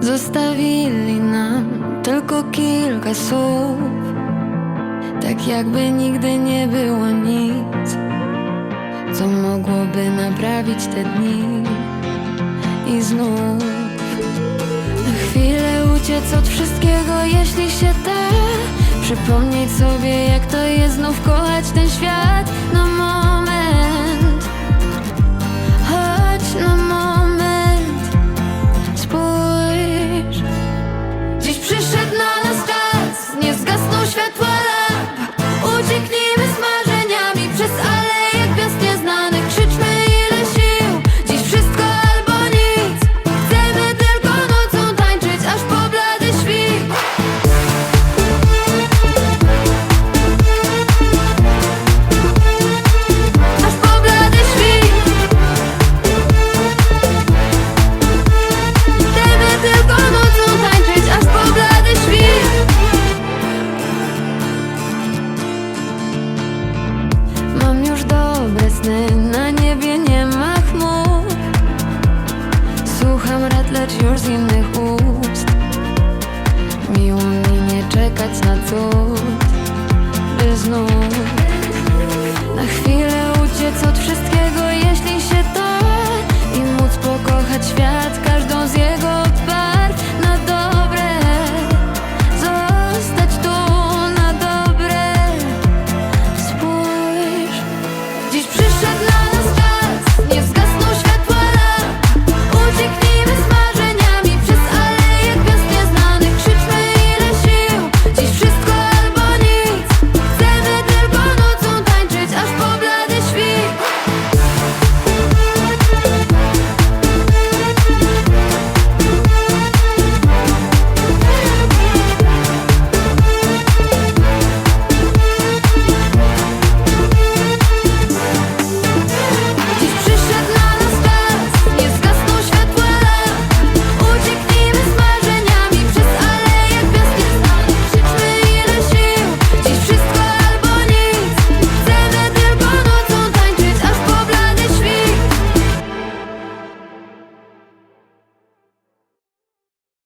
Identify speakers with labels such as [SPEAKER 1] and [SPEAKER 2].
[SPEAKER 1] Zostawili nam tylko kilka słów. Tak jakby nigdy nie było nic Co mogłoby naprawić te dni. I znów Na chwilę uciec od wszystkiego, jeśli się da. Przypomnieć sobie jak to jest znów kochać ten świat. Na moment but na niebie nie ma chmur Słucham rad, lecz już z innych ust. Miło mi nie czekać na cud